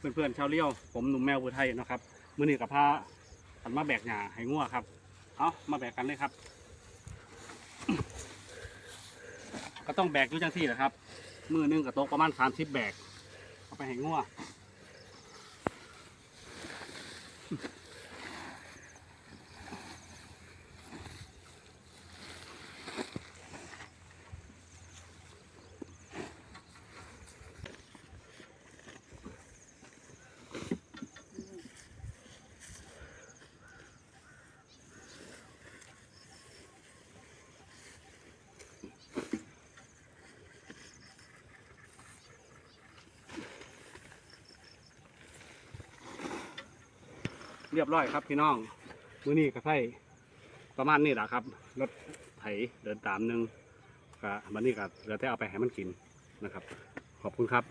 เพื่อนๆชาวเลี้ยว ผมหนุ่มแมวบุไทยนะครับมือนี้กับพากันมาแบกหยาให้ง่วครับ เอามาแบกกันเลยครับ ก็ต้องแบกอยู่จังที่แหละครับ มือหนึงกับโต๊ะประมาณสามสิบแบก เอาไปให้ง่ว เรียบร้อยครับพี่น้องมือนี้ก็ใส่ประมาณนี้แหละครับรถไถเดินตามหนึงก็วันนี้ก็เหลือแต่เอาไปให้มันกินนะครับ ขอบคุณครับ